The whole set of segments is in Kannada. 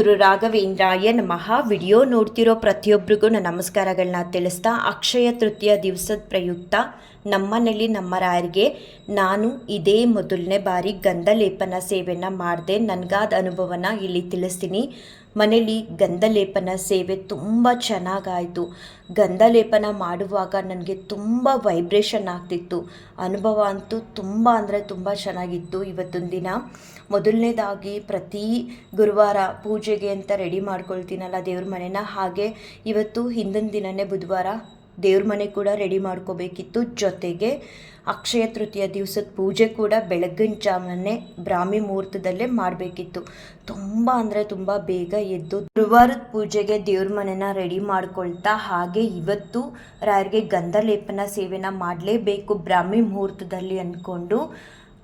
ಗುರು ರಾಘವೇಂದ್ರಾಯ ನಮಃ. ವಿಡಿಯೋ ನೋಡ್ತಿರೋ ಪ್ರತಿಯೊಬ್ಬರಿಗೂ ನನ್ನ ನಮಸ್ಕಾರಗಳನ್ನ ತಿಳಿಸ್ತಾ ಅಕ್ಷಯ ತೃತೀಯ ದಿವಸದ ಪ್ರಯುಕ್ತ ನಮ್ಮನೇಲಿ ನಮ್ಮ ರಾಯರಿಗೆ ನಾನು ಇದೇ ಮೊದಲನೇ ಬಾರಿ ಗಂಧಲೇಪನ ಸೇವೆಯನ್ನು ಮಾಡಿದೆ. ನನಗಾದ ಅನುಭವನ ಇಲ್ಲಿ ತಿಳಿಸ್ತೀನಿ. ಮನೇಲಿ ಗಂಧಲೇಪನ ಸೇವೆ ತುಂಬ ಚೆನ್ನಾಗಾಯಿತು. ಗಂಧಲೇಪನ ಮಾಡುವಾಗ ನನಗೆ ತುಂಬ ವೈಬ್ರೇಷನ್ ಆಗ್ತಿತ್ತು. ಅನುಭವ ಅಂತೂ ತುಂಬ ಅಂದರೆ ತುಂಬ ಚೆನ್ನಾಗಿತ್ತು ಇವತ್ತೊಂದು ದಿನ. ಮೊದಲನೇದಾಗಿ ಪ್ರತಿ ಗುರುವಾರ ಪೂಜೆಗೆ ಅಂತ ರೆಡಿ ಮಾಡ್ಕೊಳ್ತೀನಲ್ಲ ದೇವ್ರ ಮನೆನ. ಹಾಗೆ ಇವತ್ತು ಹಿಂದಿನ ದಿನನೇ ಬುಧವಾರ ದೇವ್ರ ಮನೆ ಕೂಡ ರೆಡಿ ಮಾಡ್ಕೋಬೇಕಿತ್ತು. ಜೊತೆಗೆ ಅಕ್ಷಯ ತೃತೀಯ ದಿವಸದ ಪೂಜೆ ಕೂಡ ಬೆಳಗ್ಗಿನ ಜಾವನೇ ಬ್ರಾಹ್ಮಿ ಮುಹೂರ್ತದಲ್ಲೇ ಮಾಡಬೇಕಿತ್ತು. ತುಂಬ ಅಂದರೆ ತುಂಬ ಬೇಗ ಎದ್ದು ಗುರುವಾರದ ಪೂಜೆಗೆ ದೇವ್ರ ಮನೆನ ರೆಡಿ ಮಾಡ್ಕೊಳ್ತಾ ಹಾಗೆ ಇವತ್ತು ರಾಯರಿಗೆ ಗಂಧ ಲೇಪನ ಸೇವೆನ ಮಾಡಲೇಬೇಕು ಬ್ರಾಹ್ಮಿ ಮುಹೂರ್ತದಲ್ಲಿ ಅಂದ್ಕೊಂಡು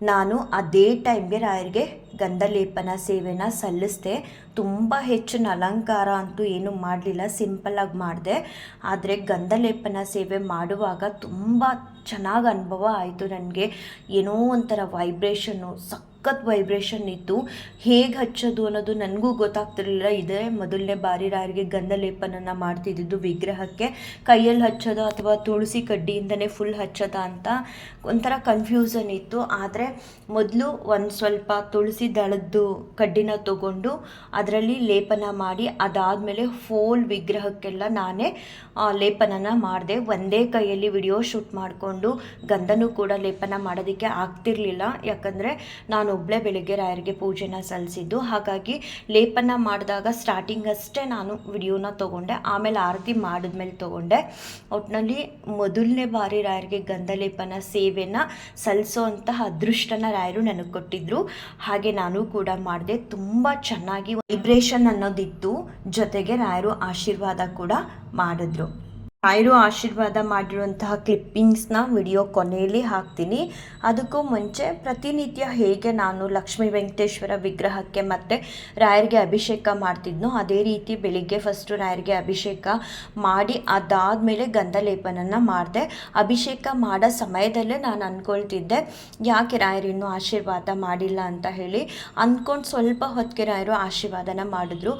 ನಾನು ಅದೇ ಟೈಮ್ಗೆ ರಾಯರಿಗೆ ಗಂಧಲೇಪನ ಸೇವೆನ ಸಲ್ಲಿಸಿದೆ. ತುಂಬ ಹೆಚ್ಚಿನ ಅಲಂಕಾರ ಅಂತೂ ಏನೂ ಮಾಡಲಿಲ್ಲ ಸಿಂಪಲ್ಲಾಗಿ ಮಾಡಿದೆ. ಆದರೆ ಗಂಧಲೇಪನ ಸೇವೆ ಮಾಡುವಾಗ ತುಂಬ ಚೆನ್ನಾಗಿ ಅನುಭವ ಆಯಿತು ನನಗೆ. ಏನೋ ಒಂಥರ ವೈಬ್ರೇಷನ್ನು ಸಖತ್ ವೈಬ್ರೇಷನ್ ಇತ್ತು. ಹೇಗೆ ಹಚ್ಚೋದು ಅನ್ನೋದು ನನಗೂ ಗೊತ್ತಾಗ್ತಿರಲಿಲ್ಲ. ಇದೇ ಮೊದಲನೇ ಬಾರಿ ರಾಯರಿಗೆ ಗಂಧಲೇಪನನ ಮಾಡ್ತಿದ್ದಿದ್ದು ವಿಗ್ರಹಕ್ಕೆ. ಕೈಯಲ್ಲಿ ಹಚ್ಚೋದು ಅಥವಾ ತುಳಸಿ ಕಡ್ಡಿಯಿಂದನೇ ಫುಲ್ ಹಚ್ಚೋದ ಅಂತ ಒಂಥರ ಕನ್ಫ್ಯೂಸನ್ ಇತ್ತು. ಆದರೆ ಮೊದಲು ಒಂದು ಸ್ವಲ್ಪ ತುಳಸಿ ದಳದ್ದು ಕಡ್ಡಿನ ತಗೊಂಡು ಅದರಲ್ಲಿ ಲೇಪನ ಮಾಡಿ ಅದಾದಮೇಲೆ ಫೋಲ್ ವಿಗ್ರಹಕ್ಕೆಲ್ಲ ನಾನೇ ಲೇಪನನ ಮಾಡಿದೆ. ಒಂದೇ ಕೈಯಲ್ಲಿ ವಿಡಿಯೋ ಶೂಟ್ ಮಾಡಿಕೊಂಡು ಗಂಧನೂ ಕೂಡ ಲೇಪನ ಮಾಡೋದಕ್ಕೆ ಆಗ್ತಿರಲಿಲ್ಲ. ಯಾಕಂದರೆ ನಾನು ಒಬ್ಬಳೇ ಬೆಳಗ್ಗೆ ರಾಯರಿಗೆ ಪೂಜೆನ ಸಲ್ಲಿಸಿದ್ದು. ಹಾಗಾಗಿ ಲೇಪನ ಮಾಡಿದಾಗ ಸ್ಟಾರ್ಟಿಂಗ್ ಅಷ್ಟೇ ನಾನು ವಿಡಿಯೋನ ತೊಗೊಂಡೆ. ಆಮೇಲೆ ಆರತಿ ಮಾಡಿದ್ಮೇಲೆ ತೊಗೊಂಡೆ. ಒಟ್ಟಿನಲ್ಲಿ ಮೊದಲನೇ ಬಾರಿ ರಾಯರಿಗೆ ಗಂಧ ಲೇಪನ ಸೇವೆನ ಸಲ್ಲಿಸೋ ಅಂತಹ ಅದೃಷ್ಟನ ರಾಯರು ನನಗೆ ಕೊಟ್ಟಿದ್ರು. ಹಾಗೆ ನಾನು ಕೂಡ ಮಾಡಿದೆ ತುಂಬ ಚೆನ್ನಾಗಿ ವೈಬ್ರೇಷನ್ ಅನ್ನೋದಿತ್ತು ಜೊತೆಗೆ ರಾಯರು ಆಶೀರ್ವಾದ ಕೂಡ ಮಾಡಿದ್ರು. ರಾಯರು ಆಶೀರ್ವಾದ ಮಾಡಿರುವಂತಹ ಕ್ಲಿಪ್ಪಿಂಗ್ಸ್ನ ವಿಡಿಯೋ ಕೊನೆಯಲ್ಲಿ ಹಾಕ್ತೀನಿ. ಅದಕ್ಕೂ ಮುಂಚೆ ಪ್ರತಿನಿತ್ಯ ಹೇಗೆ ನಾನು ಲಕ್ಷ್ಮೀ ವೆಂಕಟೇಶ್ವರ ವಿಗ್ರಹಕ್ಕೆ ಮತ್ತು ರಾಯರಿಗೆ ಅಭಿಷೇಕ ಮಾಡ್ತಿದ್ನೋ ಅದೇ ರೀತಿ ಬೆಳಿಗ್ಗೆ ಫಸ್ಟು ರಾಯರಿಗೆ ಅಭಿಷೇಕ ಮಾಡಿ ಅದಾದಮೇಲೆ ಗಂಧಲೇಪನನ ಮಾಡಿದೆ. ಅಭಿಷೇಕ ಮಾಡೋ ಸಮಯದಲ್ಲೇ ನಾನು ಅಂದ್ಕೊಳ್ತಿದ್ದೆ ಯಾಕೆ ರಾಯರು ಇನ್ನೂ ಆಶೀರ್ವಾದ ಮಾಡಿಲ್ಲ ಅಂತ ಹೇಳಿ? ಅಂದ್ಕೊಂಡು ಸ್ವಲ್ಪ ಹೊತ್ತಿಗೆ ರಾಯರು ಆಶೀರ್ವಾದನ ಮಾಡಿದ್ರು.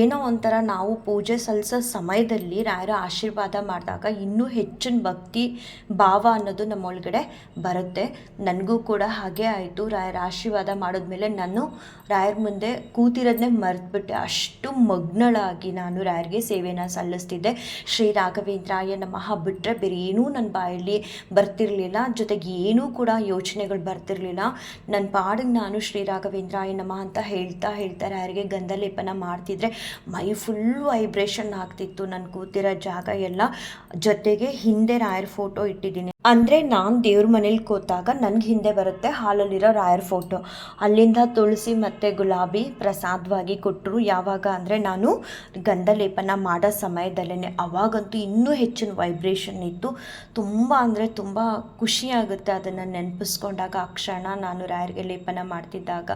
ಏನೋ ಒಂಥರ ನಾವು ಪೂಜೆ ಸಲ್ಲಿಸೋ ಸಮಯದಲ್ಲಿ ರಾಯರ ಆಶೀರ್ವಾದ ಮಾಡಿದಾಗ ಇನ್ನೂ ಹೆಚ್ಚಿನ ಭಕ್ತಿ ಭಾವ ಅನ್ನೋದು ನಮ್ಮೊಳಗಡೆ ಬರುತ್ತೆ. ನನಗೂ ಕೂಡ ಹಾಗೆ ಆಯಿತು. ರಾಯರ ಆಶೀರ್ವಾದ ಮಾಡಿದ್ಮೇಲೆ ನಾನು ರಾಯರ ಮುಂದೆ ಕೂತಿರೋದನ್ನೇ ಮರೆತುಬಿಟ್ಟೆ. ಅಷ್ಟು ಮಗ್ನಳಾಗಿ ನಾನು ರಾಯರಿಗೆ ಸೇವೆನ ಸಲ್ಲಿಸ್ತಿದ್ದೆ. ಶ್ರೀ ರಾಘವೇಂದ್ರಾಯ ನಮಃ ಬಿಟ್ಟರೆ ಬೇರೆ ಏನೂ ನನ್ನ ಬಾಯಲ್ಲಿ ಬರ್ತಿರಲಿಲ್ಲ. ಜೊತೆಗೆ ಏನೂ ಕೂಡ ಯೋಚನೆಗಳು ಬರ್ತಿರಲಿಲ್ಲ. ನನ್ನ ಪಾಡಿಗೆ ನಾನು ಶ್ರೀ ರಾಘವೇಂದ್ರಾಯ ನಮಃ ಅಂತ ಹೇಳ್ತಾ ಹೇಳ್ತಾ ರಾಯರಿಗೆ ಗಂಧಲೇಪನ ಮಾಡ್ತಿದ್ರೆ ಮೈ ಫುಲ್ ವೈಬ್ರೇಷನ್ ಆಗ್ತಿತ್ತು. ನಾನು ಕೂತಿರೋ ಜಾಗ ಎಲ್ಲ ಜೊತೆಗೆ ಹಿಂದೆ ರಾಯರ್ ಫೋಟೋ ಇಟ್ಟಿದ್ದೀನಿ. ಅಂದರೆ ನಾನು ದೇವ್ರ ಮನೇಲಿ ಕೂತಾಗ ನನಗೆ ಹಿಂದೆ ಬರುತ್ತೆ ಹಾಲಲ್ಲಿರೋ ರಾಯರ್ ಫೋಟೋ. ಅಲ್ಲಿಂದ ತುಳಸಿ ಮತ್ತು ಗುಲಾಬಿ ಪ್ರಸಾದವಾಗಿ ಕೊಟ್ಟರು ಯಾವಾಗ ಅಂದರೆ ನಾನು ಗಂಧಲೇಪನ ಮಾಡೋ ಸಮಯದಲ್ಲೇ ಅವಾಗಂತೂ ಇನ್ನೂ ಹೆಚ್ಚಿನ ವೈಬ್ರೇಷನ್ ಇತ್ತು. ತುಂಬ ಅಂದರೆ ತುಂಬ ಖುಷಿಯಾಗುತ್ತೆ ಅದನ್ನು ನೆನಪಿಸ್ಕೊಂಡಾಗ. ಆ ಕ್ಷಣ ನಾನು ರಾಯರಿಗೆ ಲೇಪನ ಮಾಡ್ತಿದ್ದಾಗ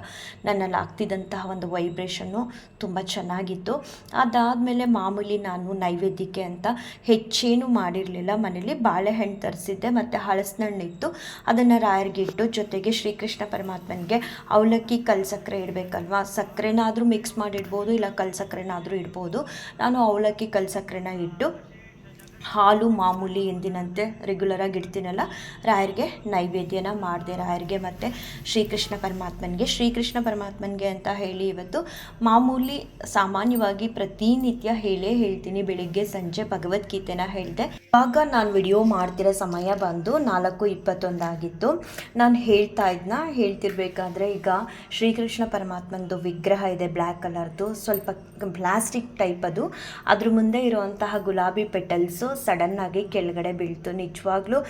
ನನ್ನಲ್ಲಿ ಆಗ್ತಿದ್ದಂತಹ ಒಂದು ವೈಬ್ರೇಷನ್ನು ತುಂಬ ಚೆನ್ನಾಗಿತ್ತು. ಅದಾದಮೇಲೆ ಮಾಮೂಲಿ ನಾನು ನೈವೇದ್ಯಕ್ಕೆ ಅಂತ ಹೆಚ್ಚೇನು ಮಾಡಿರಲಿಲ್ಲ. ಮನೇಲಿ ಬಾಳೆಹಣ್ಣು ತರಿಸಿದ್ದೆ. ಮತ್ತು ಹಳಸಿನಣ್ಣು ಇತ್ತು ಅದನ್ನು ರಾಯರಿಗೆ ಇಟ್ಟು ಜೊತೆಗೆ ಶ್ರೀಕೃಷ್ಣ ಪರಮಾತ್ಮನಿಗೆ ಅವಲಕ್ಕಿ ಕಲ್ ಸಕ್ಕರೆ ಇಡಬೇಕಲ್ವಾ? ಸಕ್ಕರೆನಾದರೂ ಮಿಕ್ಸ್ ಮಾಡಿಡ್ಬೋದು, ಇಲ್ಲ ಕಲ್ ಸಕ್ಕರೆನಾದರೂ ಇಡ್ಬೋದು. ನಾನು ಅವಲಕ್ಕಿ ಕಲ್ ಸಕ್ಕರೆನ ಇಟ್ಟು ಹಾಲು ಮಾಮೂಲಿ ಎಂದಿನಂತೆ ರೆಗ್ಯುಲರಾಗಿ ಇಡ್ತೀನಲ್ಲ, ರಾಯರಿಗೆ ನೈವೇದ್ಯನ ಮಾಡಿದೆ, ರಾಯರಿಗೆ ಮತ್ತು ಶ್ರೀಕೃಷ್ಣ ಪರಮಾತ್ಮನಿಗೆ. ಶ್ರೀಕೃಷ್ಣ ಪರಮಾತ್ಮನಿಗೆ ಅಂತ ಹೇಳಿ ಇವತ್ತು ಮಾಮೂಲಿ ಸಾಮಾನ್ಯವಾಗಿ ಪ್ರತಿನಿತ್ಯ ಹೇಳೇ ಹೇಳ್ತೀನಿ, ಬೆಳಿಗ್ಗೆ ಸಂಜೆ ಭಗವದ್ಗೀತೆನ ಹೇಳಿದೆ. ಆಗ ನಾನು ವಿಡಿಯೋ ಮಾಡ್ತಿರೋ ಸಮಯ ಬಂದು ನಾಲ್ಕು ಇಪ್ಪತ್ತೊಂದಾಗಿತ್ತು. ನಾನು ಹೇಳ್ತಾ ಇದ್ನ, ಹೇಳ್ತಿರ್ಬೇಕಾದ್ರೆ ಈಗ ಶ್ರೀಕೃಷ್ಣ ಪರಮಾತ್ಮನದು ವಿಗ್ರಹ ಇದೆ ಬ್ಲ್ಯಾಕ್ ಕಲರ್ದು. ಸ್ವಲ್ಪ ಪ್ಲಾಸ್ಟಿಕ್ ಟೈಪ್ ಅದು. ಅದ್ರ ಮುಂದೆ ಇರುವಂತಹ ಗುಲಾಬಿ ಪೆಟಲ್ಸು ಸಡನ್ನಾಗಿ ಕೆಳಗಡೆ ಬೀಳ್ತು. ನಿಜವಾಗ್ಲೂ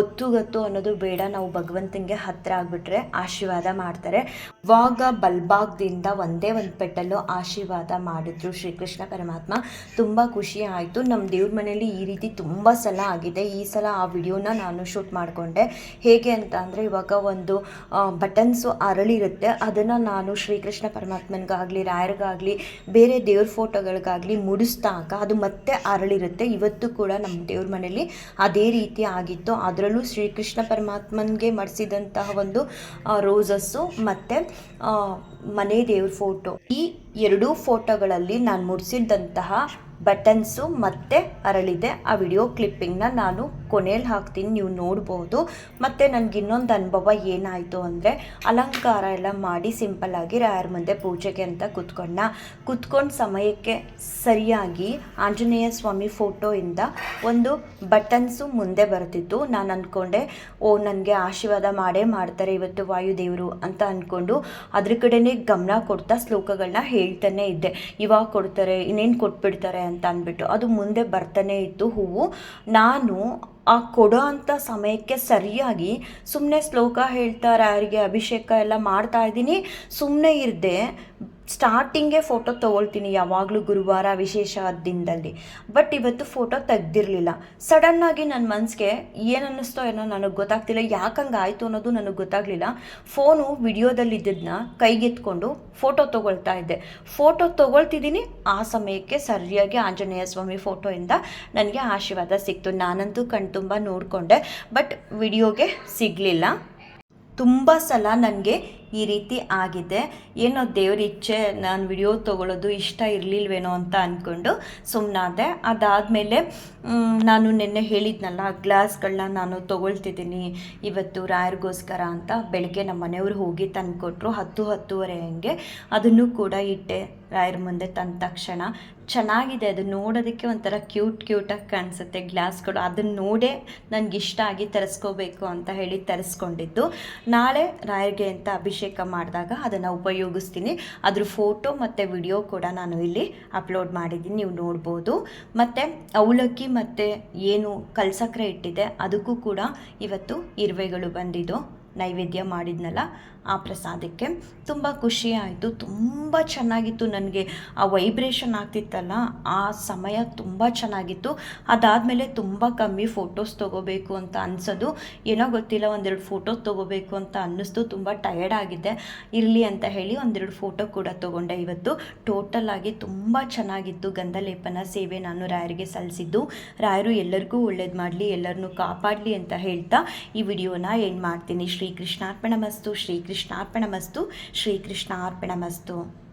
ಒತ್ತುಗತ್ತು ಅನ್ನೋದು ಬೇಡ. ನಾವು ಭಗವಂತನಿಗೆ ಹತ್ತಿರ ಆಗಿಬಿಟ್ರೆ ಆಶೀರ್ವಾದ ಮಾಡ್ತಾರೆ. ಇವಾಗ ಬಲ್ಬಾಗ್ದಿಂದ ಒಂದೇ ಒಂದು ಪೆಟ್ಟಲ್ಲೂ ಆಶೀರ್ವಾದ ಮಾಡಿದ್ರು ಶ್ರೀಕೃಷ್ಣ ಪರಮಾತ್ಮ. ತುಂಬ ಖುಷಿ ಆಯಿತು. ನಮ್ಮ ದೇವ್ರ ಮನೆಯಲ್ಲಿ ಈ ರೀತಿ ತುಂಬ ಸಲ ಆಗಿದೆ. ಈ ಸಲ ಆ ವಿಡಿಯೋನ ನಾನು ಶೂಟ್ ಮಾಡಿಕೊಂಡೆ. ಹೇಗೆ ಅಂತ ಅಂದರೆ ಇವಾಗ ಒಂದು ಬಟನ್ಸು ಅರಳಿರುತ್ತೆ. ಅದನ್ನು ನಾನು ಶ್ರೀಕೃಷ್ಣ ಪರಮಾತ್ಮನಿಗಾಗಲಿ, ರಾಯರಿಗಾಗಲಿ, ಬೇರೆ ದೇವ್ರ ಫೋಟೋಗಳಿಗಾಗಲಿ ಮುಡಿಸ್ದಾಗ ಅದು ಮತ್ತೆ ಅರಳಿರುತ್ತೆ. ಇವತ್ತು ನಮ್ಮ ದೇವ್ರ ಮನೇಲಿ ಅದೇ ರೀತಿ ಆಗಿತ್ತು. ಅದರಲ್ಲೂ ಶ್ರೀಕೃಷ್ಣ ಪರಮಾತ್ಮನಿಗೆ ಮಡಿಸಿದಂತಹ ಒಂದು ರೋಸಸ್ಸು ಮತ್ತು ಮನೆ ದೇವ್ರ ಫೋಟೋ ಈ ಎರಡೂ ಫೋಟೋಗಳಲ್ಲಿ ನಾನು ಮುಡಿಸಿದಂತಹ ಬಟನ್ಸು ಮತ್ತೆ ಅರಳಿದೆ. ಆ ವಿಡಿಯೋ ಕ್ಲಿಪ್ಪಿಂಗ್ನ ನಾನು ಕೊನೆಯಲ್ಲಿ ಹಾಕ್ತೀನಿ, ನೀವು ನೋಡ್ಬೋದು. ಮತ್ತು ನನಗೆ ಇನ್ನೊಂದು ಅನುಭವ ಏನಾಯಿತು ಅಂದರೆ, ಅಲಂಕಾರ ಎಲ್ಲ ಮಾಡಿ ಸಿಂಪಲ್ಲಾಗಿ ರಾಯರ ಮುಂದೆ ಪೂಜೆಗೆ ಅಂತ ಕುತ್ಕೊಂಡ. ಕುತ್ಕೊಂಡು ಸಮಯಕ್ಕೆ ಸರಿಯಾಗಿ ಆಂಜನೇಯ ಸ್ವಾಮಿ ಫೋಟೋಯಿಂದ ಒಂದು ಬಟನ್ಸು ಮುಂದೆ ಬರ್ತಿತ್ತು. ನಾನು ಅಂದ್ಕೊಂಡೆ ಓ, ನನಗೆ ಆಶೀರ್ವಾದ ಮಾಡೇ ಮಾಡ್ತಾರೆ ಇವತ್ತು ವಾಯುದೇವರು ಅಂತ ಅಂದ್ಕೊಂಡು ಅದ್ರ ಕಡೆನೇ ಗಮನ ಕೊಡ್ತಾ ಶ್ಲೋಕಗಳನ್ನ ಹೇಳ್ತಾನೆ ಇದ್ದೆ. ಇವಾಗ ಕೊಡ್ತಾರೆ, ಇನ್ನೇನು ಕೊಟ್ಬಿಡ್ತಾರೆ ಅಂತ ಅಂದ್ಬಿಟ್ಟು ಅದು ಮುಂದೆ ಬರ್ತಾನೆ ಇತ್ತು ಹೂವು. ನಾನು ಆ ಕೊಡೋ ಅಂಥ ಸಮಯಕ್ಕೆ ಸರಿಯಾಗಿ ಸುಮ್ಮನೆ ಶ್ಲೋಕ ಹೇಳ್ತಾರೆ, ಅವರಿಗೆ ಅಭಿಷೇಕ ಎಲ್ಲ ಮಾಡ್ತಾ ಇದ್ದೀನಿ. ಸುಮ್ಮನೆ ಇರದೆ ಸ್ಟಾರ್ಟಿಂಗೇ ಫೋಟೋ ತೊಗೊಳ್ತೀನಿ ಯಾವಾಗಲೂ ಗುರುವಾರ ವಿಶೇಷ ದಿನದಲ್ಲಿ. ಬಟ್ ಇವತ್ತು ಫೋಟೋ ತೆಗ್ದಿರಲಿಲ್ಲ. ಸಡನ್ನಾಗಿ ನನ್ನ ಮನಸ್ಸಿಗೆ ಏನನ್ನಿಸ್ತೋ ಏನೋ ನನಗೆ ಗೊತ್ತಾಗ್ತಿಲ್ಲ. ಯಾಕಂಗೆ ಆಯಿತು ಅನ್ನೋದು ನನಗೆ ಗೊತ್ತಾಗಲಿಲ್ಲ. ಫೋನು ವಿಡಿಯೋದಲ್ಲಿ ಇದ್ದದನ್ನ ಕೈಗೆತ್ಕೊಂಡು ಫೋಟೋ ತೊಗೊಳ್ತಾ ಇದ್ದೆ. ಫೋಟೋ ತೊಗೊಳ್ತಿದ್ದೀನಿ. ಆ ಸಮಯಕ್ಕೆ ಸರಿಯಾಗಿ ಆಂಜನೇಯ ಸ್ವಾಮಿ ಫೋಟೋಯಿಂದ ನನಗೆ ಆಶೀರ್ವಾದ ಸಿಕ್ತು. ನಾನಂತೂ ಕಣ್ತುಂಬ ನೋಡಿಕೊಂಡೆ. ಬಟ್ ವಿಡಿಯೋಗೆ ಸಿಗಲಿಲ್ಲ. ತುಂಬ ಸಲ ನನಗೆ ಈ ರೀತಿ ಆಗಿದೆ. ಏನೋ ದೇವ್ರ ಇಚ್ಛೆ, ನಾನು ವಿಡಿಯೋ ತೊಗೊಳೋದು ಇಷ್ಟ ಇರಲಿಲ್ವೇನೋ ಅಂತ ಅಂದ್ಕೊಂಡು ಸುಮ್ಮನಾದೆ ಅದಾದಮೇಲೆ ನಾನು ನಿನ್ನೆ ಹೇಳಿದ್ನಲ್ಲ ಗ್ಲಾಸ್ಗಳನ್ನ ನಾನು ತೊಗೊಳ್ತಿದ್ದೀನಿ ಇವತ್ತು ರಾಯರಿಗೋಸ್ಕರ ಅಂತ ಬೆಳಗ್ಗೆ ನಮ್ಮ ಮನೆಯವರು ಹೋಗಿ ತಂದುಕೊಟ್ರು, ಹತ್ತು ಹತ್ತುವರೆ ಹಂಗೆ. ಅದನ್ನು ಕೂಡ ಇಟ್ಟೆ ರಾಯರ ಮುಂದೆ ತಂದ ತಕ್ಷಣ. ಚೆನ್ನಾಗಿದೆ, ಅದು ನೋಡೋದಕ್ಕೆ ಒಂಥರ ಕ್ಯೂಟ್, ಕ್ಯೂಟಾಗಿ ಕಾಣಿಸುತ್ತೆ ಗ್ಲಾಸ್ಗಳು. ಅದನ್ನು ನೋಡೇ ನನಗೆ ಇಷ್ಟ ಆಗಿ ತರಿಸ್ಕೋಬೇಕು ಅಂತ ಹೇಳಿ ತರಿಸ್ಕೊಂಡಿದ್ದು. ನಾಳೆ ರಾಯರ್ಗೆ ಅಂತ ಅಭಿಷೇಕ ಮಾಡಿದಾಗ ಅದನ್ನು ಉಪಯೋಗಿಸ್ತೀನಿ. ಅದ್ರ ಫೋಟೋ ಮತ್ತು ವಿಡಿಯೋ ಕೂಡ ನಾನು ಇಲ್ಲಿ ಅಪ್ಲೋಡ್ ಮಾಡಿದ್ದೀನಿ, ನೀವು ನೋಡ್ಬೋದು. ಮತ್ತು ಅವಲಕ್ಕಿ ಮತ್ತು ಏನು ಕಲ್ಸಕ್ರೆ ಇಟ್ಟಿದೆ ಅದಕ್ಕೂ ಕೂಡ ಇವತ್ತು ಇರುವೆಗಳು ಬಂದಿದ್ದು. ನೈವೇದ್ಯ ಮಾಡಿದ್ನಲ್ಲ ಆ ಪ್ರಸಾದಕ್ಕೆ. ತುಂಬ ಖುಷಿ ಆಯಿತು, ತುಂಬ ಚೆನ್ನಾಗಿತ್ತು ನನಗೆ. ಆ ವೈಬ್ರೇಷನ್ ಆಗ್ತಿತ್ತಲ್ಲ, ಆ ಸಮಯ ತುಂಬ ಚೆನ್ನಾಗಿತ್ತು. ಅದಾದಮೇಲೆ ತುಂಬ ಕಮ್ಮಿ ಫೋಟೋಸ್ ತೊಗೋಬೇಕು ಅಂತ ಅನಿಸೋದು. ಏನೋ ಗೊತ್ತಿಲ್ಲ, ಒಂದೆರಡು ಫೋಟೋಸ್ ತೊಗೋಬೇಕು ಅಂತ ಅನ್ನಿಸ್ತು. ತುಂಬ ಟಯರ್ಡ್ ಆಗಿದೆ ಇರಲಿ ಅಂತ ಹೇಳಿ ಒಂದೆರಡು ಫೋಟೋ ಕೂಡ ತೊಗೊಂಡೆ ಇವತ್ತು. ಟೋಟಲ್ ಆಗಿ ತುಂಬ ಚೆನ್ನಾಗಿತ್ತು ಗಂಧಲೇಪನ ಸೇವೆ ನಾನು ರಾಯರಿಗೆ ಸಲ್ಲಿಸಿದ್ದು. ರಾಯರು ಎಲ್ಲರಿಗೂ ಒಳ್ಳೇದು ಮಾಡಲಿ, ಎಲ್ಲರನ್ನೂ ಕಾಪಾಡಲಿ ಅಂತ ಹೇಳ್ತಾ ಈ ವಿಡಿಯೋನ ಏನು ಮಾಡ್ತೀನಿ. ಶ್ರೀ ಕೃಷ್ಣಾರ್ಪಣ ಮಸ್ತು. ಶ್ರೀ ಕೃಷ್ಣಾರ್ಪಣ ಶ್ರೀಕೃಷ್ಣಾರ್ಪಣಮಸ್ತು. ಶ್ರೀ ಮಸ್ತು